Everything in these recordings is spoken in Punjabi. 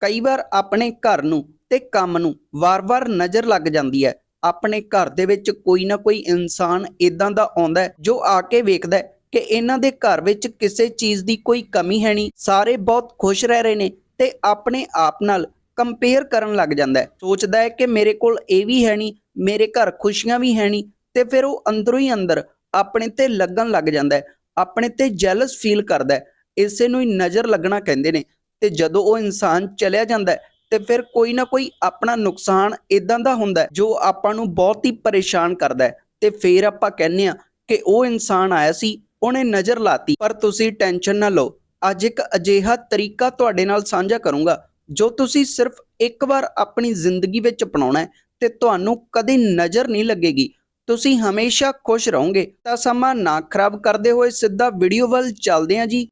ਕਈ ਵਾਰ ਆਪਣੇ ਘਰ ਨੂੰ ਤੇ ਕੰਮ ਨੂੰ ਵਾਰ-ਵਾਰ ਨਜ਼ਰ ਲੱਗ ਜਾਂਦੀ ਹੈ। ਆਪਣੇ ਘਰ ਦੇ ਵਿੱਚ ਕੋਈ ਨਾ ਕੋਈ ਇਨਸਾਨ ਇਦਾਂ ਦਾ ਆਉਂਦਾ ਜੋ ਆ ਕੇ ਵੇਖਦਾ ਕਿ ਇਹਨਾਂ ਦੇ ਘਰ ਵਿੱਚ ਕਿਸੇ ਚੀਜ਼ ਦੀ ਕੋਈ ਕਮੀ ਹੈ ਨਹੀਂ, ਸਾਰੇ ਬਹੁਤ ਖੁਸ਼ ਰਹਿ ਰਹੇ ਨੇ ਤੇ ਆਪਣੇ ਆਪ ਨਾਲ ਕੰਪੇਅਰ ਕਰਨ ਲੱਗ ਜਾਂਦਾ ਹੈ। ਸੋਚਦਾ ਹੈ ਕਿ ਮੇਰੇ ਕੋਲ ਇਹ ਵੀ ਹੈ ਨਹੀਂ, ਮੇਰੇ ਘਰ ਖੁਸ਼ੀਆਂ ਵੀ ਹੈ ਨਹੀਂ ਤੇ ਫਿਰ ਉਹ ਅੰਦਰੋਂ ਹੀ ਅੰਦਰ ਆਪਣੇ ਤੇ ਲੱਗਣ ਲੱਗ ਜਾਂਦਾ ਹੈ, ਆਪਣੇ ਤੇ ਜੈਲਸ ਫੀਲ ਕਰਦਾ ਹੈ। ਇਸੇ ਨੂੰ ਹੀ ਨਜ਼ਰ ਲੱਗਣਾ ਕਹਿੰਦੇ ਨੇ। ਤੇ ਜਦੋਂ ਉਹ ਇਨਸਾਨ ਚਲਿਆ ਜਾਂਦਾ ਹੈ, ਤੇ ਫਿਰ ਕੋਈ ਨਾ ਕੋਈ ਆਪਣਾ ਨੁਕਸਾਨ ਇਦਾਂ ਦਾ ਹੁੰਦਾ ਜੋ ਆਪਾਂ ਨੂੰ ਬਹੁਤ ਹੀ ਪਰੇਸ਼ਾਨ ਕਰਦਾ ਹੈ। ਤੇ ਫਿਰ ਆਪਾਂ ਕਹਿੰਨੇ ਆ ਕਿ ਉਹ ਇਨਸਾਨ ਆਇਆ ਸੀ, ਉਹਨੇ ਨਜ਼ਰ ਲਾਤੀ। ਪਰ ਤੁਸੀਂ ਟੈਨਸ਼ਨ ਨਾ ਲਓ, ਅੱਜ ਇੱਕ ਅਜਿਹਾ ਤਰੀਕਾ ਤੁਹਾਡੇ ਨਾਲ ਸਾਂਝਾ ਕਰੂੰਗਾ, ਜੋ ਤੁਸੀਂ ਸਿਰਫ ਇੱਕ ਵਾਰ ਆਪਣੀ ਜ਼ਿੰਦਗੀ ਵਿੱਚ ਅਪਣਾਉਣਾ ਹੈ ਤੇ ਤੁਹਾਨੂੰ ਕਦੇ ਨਜ਼ਰ ਨਹੀਂ ਲੱਗੇਗੀ। ਤੁਸੀਂ ਹਮੇਸ਼ਾ ਖੁਸ਼ ਰਹੋਗੇ, ਤਾਂ ਸਮਾਂ ਨਾ ਖਰਾਬ ਕਰਦੇ ਹੋਏ ਸਿੱਧਾ ਵੀਡੀਓ ਵੱਲ ਚੱਲਦੇ ਹਾਂ ਜੀ।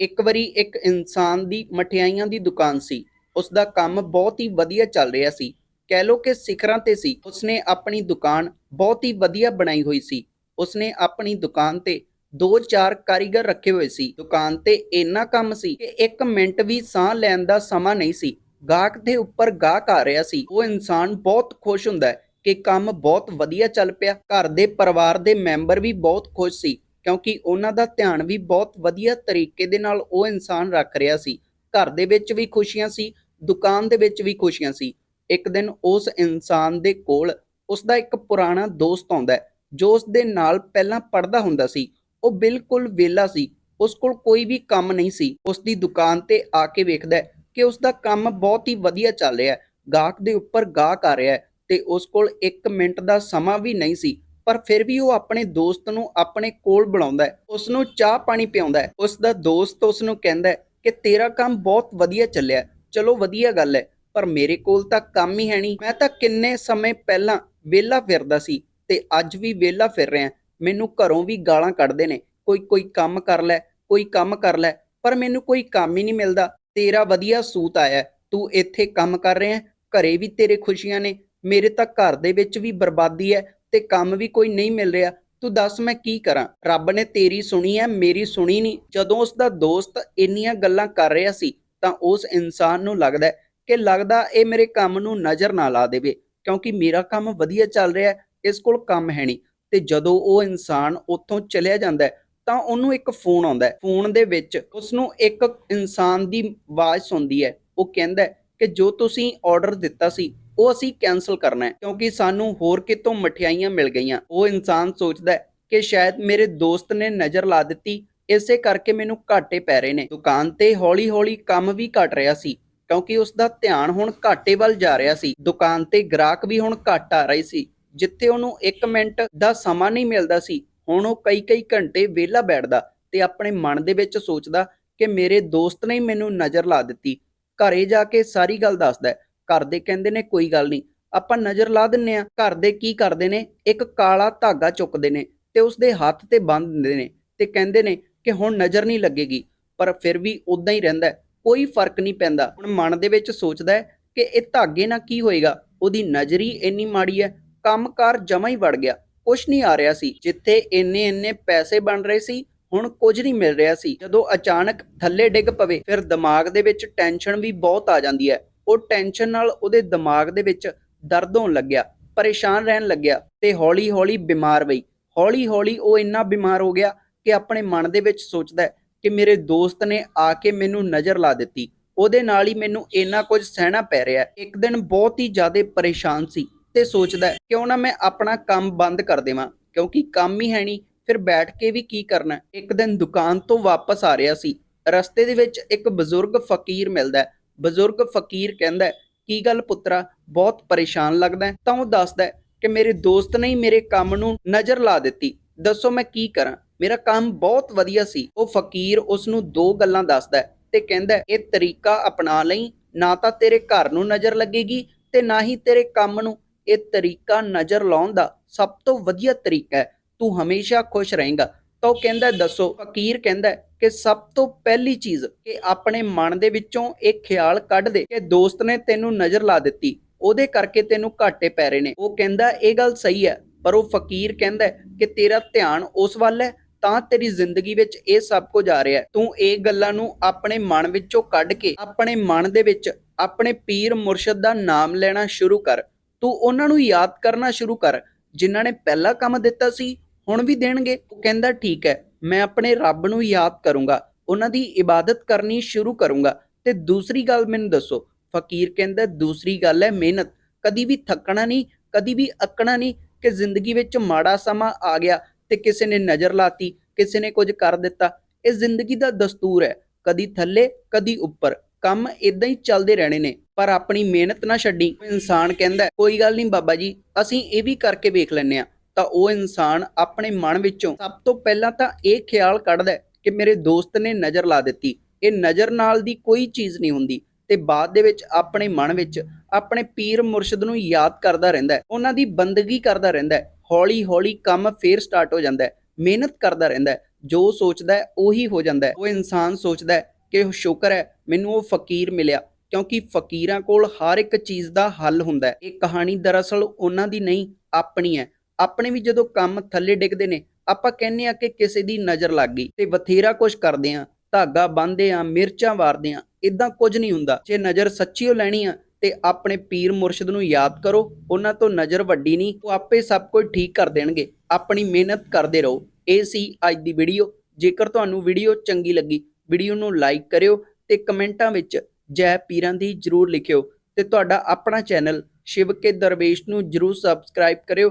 ਇੱਕ ਵਾਰੀ ਇੱਕ ਇਨਸਾਨ ਦੀ ਮਠਿਆਈਆਂ ਦੀ ਦੁਕਾਨ ਸੀ। ਉਸ ਦਾ ਕੰਮ ਬਹੁਤ ਹੀ ਵਧੀਆ ਚੱਲ ਰਿਹਾ ਸੀ। ਕਹਿ ਲੋ ਕਿ ਸਿਖਰਾਂ ਤੇ ਸੀ। ਉਸਨੇ ਆਪਣੀ ਦੁਕਾਨ ਬਹੁਤ ਹੀ ਵਧੀਆ ਬਣਾਈ ਹੋਈ ਸੀ। ਉਸਨੇ ਆਪਣੀ ਦੁਕਾਨ ਤੇ ਦੋ ਚਾਰ ਕਾਰੀਗਰ ਰੱਖੇ ਹੋਏ ਸੀ। ਦੁਕਾਨ ਤੇ ਇੰਨਾ ਕੰਮ ਸੀ ਕਿ ਇੱਕ ਮਿੰਟ ਵੀ ਸਾਹ ਲੈਣ ਦਾ ਸਮਾਂ ਨਹੀਂ ਸੀ। ਗਾਹਕ ਦੇ ਉੱਪਰ ਗਾਹਕ ਆ ਰਿਹਾ ਸੀ। ਉਹ ਇਨਸਾਨ ਬਹੁਤ ਖੁਸ਼ ਹੁੰਦਾ ਹੈ ਕਿ ਕੰਮ ਬਹੁਤ ਵਧੀਆ ਚੱਲ ਪਿਆ। ਘਰ ਦੇ ਪਰਿਵਾਰ ਦੇ ਮੈਂਬਰ ਵੀ ਬਹੁਤ ਖੁਸ਼ ਸੀ। ਕਿਉਂਕਿ ਉਹਨਾਂ ਦਾ ਧਿਆਨ ਵੀ ਬਹੁਤ ਵਧੀਆ ਤਰੀਕੇ ਦੇ ਨਾਲ ਉਹ ਇਨਸਾਨ ਰੱਖ ਰਿਹਾ ਸੀ। ਘਰ ਦੇ ਵਿੱਚ ਵੀ ਖੁਸ਼ੀਆਂ ਸੀ, ਦੁਕਾਨ ਦੇ ਵਿੱਚ ਵੀ ਖੁਸ਼ੀਆਂ ਸੀ। ਇੱਕ ਦਿਨ ਉਸ ਇਨਸਾਨ ਦੇ ਕੋਲ ਉਸ ਦਾ ਇੱਕ ਪੁਰਾਣਾ ਦੋਸਤ ਆਉਂਦਾ ਜੋ ਉਸ ਦੇ ਨਾਲ ਪਹਿਲਾਂ ਪੜਦਾ ਹੁੰਦਾ ਸੀ। ਉਹ ਬਿਲਕੁਲ ਵਿਹਲਾ ਸੀ, ਉਸ ਕੋਲ ਕੋਈ ਵੀ ਕੰਮ ਨਹੀਂ ਸੀ। ਉਸ ਦੀ ਦੁਕਾਨ ਤੇ ਆ ਕੇ ਵੇਖਦਾ ਕਿ ਉਸ ਦਾ ਕੰਮ ਬਹੁਤ ਹੀ ਵਧੀਆ ਚੱਲ ਰਿਹਾ ਹੈ। ਗਾਹਕ ਦੇ ਉੱਪਰ ਗਾਹਕ ਆ ਰਿਹਾ ਹੈ ਤੇ ਉਸ ਕੋਲ 1 ਮਿੰਟ ਦਾ ਸਮਾਂ ਵੀ ਨਹੀਂ ਸੀ। ਪਰ ਫਿਰ ਵੀ ਉਹ ਆਪਣੇ ਦੋਸਤ ਨੂੰ ਆਪਣੇ ਕੋਲ ਬੁਲਾਉਂਦਾ ਹੈ। ਉਸ ਨੂੰ ਚਾਹ ਪਾਣੀ ਪਿਆਉਂਦਾ ਹੈ। ਉਸ ਦਾ ਦੋਸਤ ਉਸ ਨੂੰ ਕਹਿੰਦਾ ਹੈ ਕਿ ਤੇਰਾ ਕੰਮ ਬਹੁਤ ਵਧੀਆ ਚੱਲਿਆ ਚਲੋ ਵਧੀਆ ਗੱਲ ਹੈ, ਪਰ ਮੇਰੇ ਕੋਲ ਤਾਂ ਕੰਮ ਹੀ ਹੈ ਨਹੀਂ। ਮੈਂ ਤਾਂ ਕਿੰਨੇ ਸਮੇਂ ਪਹਿਲਾਂ ਵਿਹਲਾ ਫਿਰਦਾ ਸੀ ਤੇ ਅੱਜ ਵੀ ਵਿਹਲਾ ਫਿਰ ਰਿਹਾ ਮੈਨੂੰ ਘਰੋਂ ਵੀ ਗਾਲਾਂ ਕੱਢਦੇ ਨੇ, ਕੋਈ ਕੋਈ ਕੰਮ ਕਰ ਲੈ, ਕੋਈ ਕੰਮ ਕਰ ਲੈ, ਪਰ ਮੈਨੂੰ ਕੋਈ ਕੰਮ ਹੀ ਨਹੀਂ ਮਿਲਦਾ। ਤੇਰਾ ਵਧੀਆ ਸੂਤ ਆਇਆ ਤੂੰ ਇੱਥੇ ਕੰਮ ਕਰ ਰਿਹਾ ਘਰੇ ਵੀ ਤੇਰੇ ਖੁਸ਼ੀਆਂ ਨੇ। ਮੇਰੇ ਤਾਂ ਘਰ ਦੇ ਵਿੱਚ ਵੀ ਬਰਬਾਦੀ ਹੈ। ਤੇ ਕੰਮ ਵੀ ਕੋਈ ਨਹੀਂ ਮਿਲ ਰਿਹਾ, ਤੂੰ ਦੱਸ ਮੈਂ ਕੀ ਕਰਾਂ? ਰੱਬ ਨੇ ਤੇਰੀ ਸੁਣੀ ਹੈ ਮੇਰੀ ਸੁਣੀ ਨਹੀਂ ਜਦੋਂ ਉਸ ਦਾ ਦੋਸਤ ਇੰਨੀਆਂ ਗੱਲਾਂ ਕਰ ਰਿਹਾ ਸੀ, ਤਾਂ ਉਸ ਇਨਸਾਨ ਨੂੰ ਲੱਗਦਾ ਕਿ ਲੱਗਦਾ ਇਹ ਮੇਰੇ ਕੰਮ ਨੂੰ ਨਜ਼ਰ ਨਾ ਲਾ ਦੇਵੇ, ਕਿਉਂਕਿ ਮੇਰਾ ਕੰਮ ਵਧੀਆ ਚੱਲ ਰਿਹਾ ਹੈ, ਇਸ ਕੋਲ ਕੰਮ ਹੈ ਨਹੀਂ। ਤੇ ਜਦੋਂ ਉਹ ਇਨਸਾਨ ਉੱਥੋਂ ਚਲਿਆ ਜਾਂਦਾ ਤਾਂ ਉਹਨੂੰ ਇੱਕ ਫੋਨ ਆਉਂਦਾ ਫੋਨ ਦੇ ਵਿੱਚ ਉਸ ਨੂੰ ਇੱਕ ਇਨਸਾਨ ਦੀ ਆਵਾਜ਼ ਸੁਣਦੀ ਹੈ। ਉਹ ਕਹਿੰਦਾ ਕਿ ਜੋ ਤੁਸੀਂ ਆਰਡਰ ਦਿੱਤਾ ਸੀ ਉਹ ਅਸੀਂ ਕੈਨਸਲ ਕਰਨਾ ਹੈ, ਕਿਉਂਕਿ ਸਾਨੂੰ ਹੋਰ ਕਿਤੋਂ ਮਠਿਆਈਆਂ ਮਿਲ ਗਈਆਂ। ਉਹ ਇਨਸਾਨ ਸੋਚਦਾ ਹੈ ਕਿ ਸ਼ਾਇਦ ਮੇਰੇ ਦੋਸਤ ਨੇ ਨਜ਼ਰ ਲਾ ਦਿੱਤੀ, ਇਸੇ ਕਰਕੇ ਮੈਨੂੰ ਘਾਟੇ ਪੈ ਰਹੇ ਨੇ। ਦੁਕਾਨ ਤੇ ਹੌਲੀ-ਹੌਲੀ ਕੰਮ ਵੀ ਘਟ ਰਿਹਾ ਸੀ, ਕਿਉਂਕਿ ਉਸ ਦਾ ਧਿਆਨ ਹੁਣ ਘਾਟੇ ਵੱਲ ਜਾ ਰਿਹਾ ਸੀ। ਦੁਕਾਨ ਤੇ ਗ੍ਰਾਹਕ ਵੀ ਹੁਣ ਘੱਟ ਆ ਰਹੇ ਸੀ, ਜਿੱਥੇ ਉਹਨੂੰ 1 ਮਿੰਟ ਦਾ ਸਮਾਂ ਨਹੀਂ ਮਿਲਦਾ ਸੀ। ਹੁਣ ਉਹ ਕਈ-ਕਈ ਘੰਟੇ ਵਿਹਲਾ ਬੈਠਦਾ ਤੇ ਆਪਣੇ ਮਨ ਦੇ ਵਿੱਚ ਸੋਚਦਾ ਕਿ ਮੇਰੇ ਦੋਸਤ ਨੇ ਮੈਨੂੰ ਨਜ਼ਰ ਲਾ ਦਿੱਤੀ। ਘਰੇ ਜਾ ਕੇ ਸਾਰੀ ਗੱਲ ਦੱਸਦਾ ਘਰ ਦੇ ਕਹਿੰਦੇ ਨੇ, ਕੋਈ ਗੱਲ ਨਹੀਂ। ਆਪਾਂ ਨਜ਼ਰ ਲਾ ਦਿੰਨੇ ਆ, ਘਰ ਦੇ ਕੀ ਕਰਦੇ ਨੇ? ਇੱਕ ਕਾਲਾ ਧਾਗਾ ਚੁੱਕਦੇ ਨੇ ਤੇ ਉਸਦੇ ਹੱਥ ਤੇ ਬੰਨ੍ਹ ਦਿੰਦੇ ਨੇ ਤੇ ਕਹਿੰਦੇ ਨੇ ਕਿ ਹੁਣ ਨਜ਼ਰ ਨਹੀਂ ਲੱਗੇਗੀ, ਪਰ ਫਿਰ ਵੀ ਉਦਾਂ ਹੀ ਰਹਿੰਦਾ ਕੋਈ ਫ਼ਰਕ ਨਹੀਂ ਪੈਂਦਾ। ਹੁਣ ਮਨ ਦੇ ਵਿੱਚ ਸੋਚਦਾ ਹੈ ਕਿ ਇਹ ਧਾਗੇ ਨਾਲ ਕੀ ਹੋਏਗਾ? ਉਹਦੀ ਨਜ਼ਰੀ ਇੰਨੀ ਮਾੜੀ ਹੈ, ਕੰਮਕਾਰ ਜਮਾ ਹੀ ਵੜ ਗਿਆ, ਕੁਛ ਨਹੀਂ ਆ ਰਿਹਾ ਸੀ। ਜਿੱਥੇ ਇੰਨੇ ਇੰਨੇ ਪੈਸੇ ਬਣ ਰਹੇ ਸੀ, ਹੁਣ ਕੁਝ ਨਹੀਂ ਮਿਲ ਰਿਹਾ ਸੀ। ਜਦੋਂ ਅਚਾਨਕ ਥੱਲੇ ਡਿੱਗ ਪਵੇ, ਫਿਰ ਦਿਮਾਗ ਦੇ ਵਿੱਚ ਟੈਨਸ਼ਨ ਵੀ ਬਹੁਤ ਆ ਜਾਂਦੀ ਹੈ। ਉਹ ਟੈਨਸ਼ਨ ਨਾਲ ਉਹਦੇ ਦਿਮਾਗ ਦੇ ਵਿੱਚ ਦਰਦ ਹੋਣ ਲੱਗਿਆ, ਪਰੇਸ਼ਾਨ ਰਹਿਣ ਲੱਗਿਆ ਤੇ ਹੌਲੀ-ਹੌਲੀ ਬਿਮਾਰ ਪਈ ਹੌਲੀ-ਹੌਲੀ ਉਹ ਇੰਨਾ ਬਿਮਾਰ ਹੋ ਗਿਆ ਕਿ ਆਪਣੇ ਮਨ ਦੇ ਵਿੱਚ ਸੋਚਦਾ ਕਿ ਮੇਰੇ ਦੋਸਤ ਨੇ ਆ ਕੇ ਮੈਨੂੰ ਨਜ਼ਰ ਲਾ ਦਿੱਤੀ। ਉਹਦੇ ਨਾਲ ਹੀ ਮੈਨੂੰ ਇੰਨਾ ਕੁਝ ਸਹਿਣਾ ਪੈ ਰਿਹਾ ਇੱਕ ਦਿਨ ਬਹੁਤ ਹੀ ਜ਼ਿਆਦਾ ਪਰੇਸ਼ਾਨ ਸੀ ਤੇ ਸੋਚਦਾ ਕਿਉਂ ਨਾ ਮੈਂ ਆਪਣਾ ਕੰਮ ਬੰਦ ਕਰ ਦੇਵਾਂ? ਕਿਉਂਕਿ ਕੰਮ ਹੀ ਹੈ ਨਹੀਂ, ਫਿਰ ਬੈਠ ਕੇ ਵੀ ਕੀ ਕਰਨਾ ਇੱਕ ਦਿਨ ਦੁਕਾਨ ਤੋਂ ਵਾਪਸ ਆ ਰਿਹਾ ਸੀ। ਰਸਤੇ ਦੇ ਵਿੱਚ ਇੱਕ ਬਜ਼ੁਰਗ ਫਕੀਰ ਮਿਲਦਾ ਬਜ਼ੁਰਗ ਫਕੀਰ ਕਹਿੰਦਾ ਕੀ ਗੱਲ ਪੁੱਤਰਾ, ਬਹੁਤ ਪਰੇਸ਼ਾਨ ਲੱਗਦਾ ਤਾਂ ਉਹ ਦੱਸਦਾ ਕਿ ਮੇਰੇ ਦੋਸਤ ਨੇ ਮੇਰੇ ਕੰਮ ਨੂੰ ਨਜ਼ਰ ਲਾ ਦਿੱਤੀ। ਦੱਸੋ ਮੈਂ ਕੀ ਕਰਾਂ? ਮੇਰਾ ਕੰਮ ਬਹੁਤ ਵਧੀਆ ਸੀ। ਉਹ ਫਕੀਰ ਉਸ ਨੂੰ ਦੋ ਗੱਲਾਂ ਦੱਸਦਾ ਤੇ ਕਹਿੰਦਾ ਇਹ ਤਰੀਕਾ ਅਪਣਾ ਲਈ, ਨਾ ਤਾਂ ਤੇਰੇ ਘਰ ਨੂੰ ਨਜ਼ਰ ਲੱਗੇਗੀ ਤੇ ਨਾ ਹੀ ਤੇਰੇ ਕੰਮ ਨੂੰ। ਇਹ ਤਰੀਕਾ ਨਜ਼ਰ ਲਾਉਣ ਦਾ ਸਭ ਤੋਂ ਵਧੀਆ ਤਰੀਕਾ ਹੈ। ਤੂੰ ਹਮੇਸ਼ਾ ਖੁਸ਼ ਰਹੇਂਗਾ। ਤਾਂ ਉਹ ਕਹਿੰਦਾ ਦੱਸੋ, ਫਕੀਰ ਕਹਿੰਦਾ ਕਿ ਸਭ ਤੋਂ ਪਹਿਲੀ ਚੀਜ਼ ਕਿ ਆਪਣੇ ਮਨ ਦੇ ਵਿੱਚੋਂ ਇਹ ਖਿਆਲ ਕੱਢ ਦੇ ਕਿ ਦੋਸਤ ਨੇ ਤੈਨੂੰ ਨਜ਼ਰ ਲਾ ਦਿੱਤੀ, ਉਹਦੇ ਕਰਕੇ ਤੈਨੂੰ ਘਾਟੇ ਪੈ ਰਹੇ ਨੇ। ਉਹ ਕਹਿੰਦਾ, ਇਹ ਗੱਲ ਸਹੀ ਹੈ, ਪਰ ਉਹ ਫਕੀਰ ਕਹਿੰਦਾ ਕਿ ਤੇਰਾ ਧਿਆਨ ਉਸ ਵੱਲ ਹੈ, ਤਾਂ ਤੇਰੀ ਜ਼ਿੰਦਗੀ ਵਿੱਚ ਇਹ ਸਭ ਕੁਝ ਆ ਰਿਹਾ ਤੂੰ ਇਹ ਗੱਲਾਂ ਨੂੰ ਆਪਣੇ ਮਨ ਵਿੱਚੋਂ ਕੱਢ ਕੇ, ਆਪਣੇ ਮਨ ਦੇ ਵਿੱਚ ਆਪਣੇ ਪੀਰ ਮੁਰਸ਼ਦ ਦਾ ਨਾਮ ਲੈਣਾ ਸ਼ੁਰੂ ਕਰ। ਤੂੰ ਉਹਨਾਂ ਨੂੰ ਯਾਦ ਕਰਨਾ ਸ਼ੁਰੂ ਕਰ, ਜਿਨ੍ਹਾਂ ਨੇ ਪਹਿਲਾ ਕੰਮ ਦਿੱਤਾ ਸੀ ਹੁਣ ਵੀ ਦੇਣਗੇ। ਉਹ ਕਹਿੰਦਾ, ਠੀਕ ਹੈ, ਮੈਂ ਆਪਣੇ ਰੱਬ ਨੂੰ ਯਾਦ ਕਰੂੰਗਾ, ਉਹਨਾਂ ਦੀ ਇਬਾਦਤ ਕਰਨੀ ਸ਼ੁਰੂ ਕਰੂੰਗਾ। ਤੇ ਦੂਸਰੀ ਗੱਲ ਮੈਨੂੰ ਦੱਸੋ, ਫਕੀਰ ਕਹਿੰਦਾ, ਦੂਸਰੀ ਗੱਲ ਹੈ ਮਿਹਨਤ, ਕਦੀ ਵੀ ਥੱਕਣਾ ਨਹੀਂ, ਕਦੀ ਵੀ ਅੱਕਣਾ ਨਹੀਂ ਕਿ ਜ਼ਿੰਦਗੀ ਵਿੱਚ ਮਾੜਾ ਸਮਾਂ ਆ ਗਿਆ ਤੇ ਕਿਸੇ ਨੇ ਨਜ਼ਰ ਲਾਤੀ, ਕਿਸੇ ਨੇ ਕੁਝ ਕਰ ਦਿੱਤਾ। ਇਹ ਜ਼ਿੰਦਗੀ ਦਾ ਦਸਤੂਰ ਹੈ, ਕਦੀ ਥੱਲੇ, ਕਦੀ ਉੱਪਰ। ਕੰਮ ਇਦਾਂ ਹੀ ਚੱਲਦੇ ਰਹਿਣੇ ਨੇ, ਪਰ ਆਪਣੀ ਮਿਹਨਤ ਨਾ ਛੱਡੀ। ਇਨਸਾਨ ਕਹਿੰਦਾ, ਕੋਈ ਗੱਲ ਨਹੀਂ ਬਾਬਾ ਜੀ, ਅਸੀਂ ਇਹ ਵੀ ਕਰਕੇ ਵੇਖ ਲੈਨੇ ਆ ਤਾਂ ਉਹ ਇਨਸਾਨ ਆਪਣੇ ਮਨ ਵਿੱਚੋਂ ਸਭ ਤੋਂ ਪਹਿਲਾਂ ਤਾਂ ਇਹ ਖਿਆਲ ਕੱਢਦਾ ਕਿ ਮੇਰੇ ਦੋਸਤ ਨੇ ਨਜ਼ਰ ਲਾ ਦਿੱਤੀ। ਇਹ ਨਜ਼ਰ ਨਾਲ ਦੀ ਕੋਈ ਚੀਜ਼ ਨਹੀਂ ਹੁੰਦੀ ਤੇ ਬਾਅਦ ਦੇ ਵਿੱਚ ਆਪਣੇ ਮਨ ਵਿੱਚ ਆਪਣੇ ਪੀਰ ਮੁਰਸ਼ਿਦ ਨੂੰ ਯਾਦ ਕਰਦਾ ਰਹਿੰਦਾ ਉਹਨਾਂ ਦੀ ਬੰਦਗੀ ਕਰਦਾ ਰਹਿੰਦਾ ਹੌਲੀ ਹੌਲੀ ਕੰਮ ਫੇਰ ਸਟਾਰਟ ਹੋ ਜਾਂਦਾ ਮਿਹਨਤ ਕਰਦਾ ਰਹਿੰਦਾ ਜੋ ਸੋਚਦਾ ਉਹੀ ਹੋ ਜਾਂਦਾ ਉਹ ਇਨਸਾਨ ਸੋਚਦਾ ਕਿ ਉਹ ਸ਼ੁਕਰ ਹੈ, ਮੈਨੂੰ ਉਹ ਫਕੀਰ ਮਿਲਿਆ ਕਿਉਂਕਿ ਫਕੀਰਾਂ ਕੋਲ ਹਰ ਇੱਕ ਚੀਜ਼ ਦਾ ਹੱਲ ਹੁੰਦਾ ਇਹ ਕਹਾਣੀ ਦਰਅਸਲ ਉਹਨਾਂ ਦੀ ਨਹੀਂ, ਆਪਣੀ ਹੈ। ਆਪਣੇ ਵੀ ਜਦੋਂ ਕੰਮ ਥੱਲੇ ਡਿੱਗਦੇ ਨੇ, ਆਪਾਂ ਕਹਿੰਨੇ ਆ ਕਿ ਕਿਸੇ ਦੀ ਨਜ਼ਰ ਲੱਗ ਗਈ ਤੇ ਬਥੇਰਾ ਕੁਝ ਕਰਦੇ ਆ ਧਾਗਾ ਬੰਨਦੇ ਆ ਮਿਰਚਾਂ ਵਾਰਦੇ ਆ ਇਦਾਂ ਕੁਝ ਨਹੀਂ ਹੁੰਦਾ। ਜੇ ਨਜ਼ਰ ਸੱਚੀਓ ਲੈਣੀ ਆ, ਤੇ ਆਪਣੇ ਪੀਰ ਮੁਰਸ਼ਿਦ ਨੂੰ ਯਾਦ ਕਰੋ, ਉਹਨਾਂ ਤੋਂ ਨਜ਼ਰ ਵੱਡੀ ਨਹੀਂ, ਉਹ ਆਪੇ ਸਭ ਕੁਝ ਠੀਕ ਕਰ ਦੇਣਗੇ, ਆਪਣੀ ਮਿਹਨਤ ਕਰਦੇ ਰਹੋ। ਇਹ ਸੀ ਅੱਜ ਦੀ ਵੀਡੀਓ। ਜੇਕਰ ਤੁਹਾਨੂੰ ਵੀਡੀਓ ਚੰਗੀ ਲੱਗੀ, ਵੀਡੀਓ ਨੂੰ ਲਾਈਕ ਕਰਿਓ ਤੇ ਕਮੈਂਟਾਂ ਵਿੱਚ ਜੈ ਪੀਰਾਂ ਦੀ ਜਰੂਰ ਲਿਖਿਓ ਤੇ ਤੁਹਾਡਾ ਆਪਣਾ ਚੈਨਲ ਸ਼ਿਵ ਕੇ ਦਰਵੇਸ਼ ਨੂੰ ਜਰੂਰ ਸਬਸਕ੍ਰਾਈਬ ਕਰਿਓ।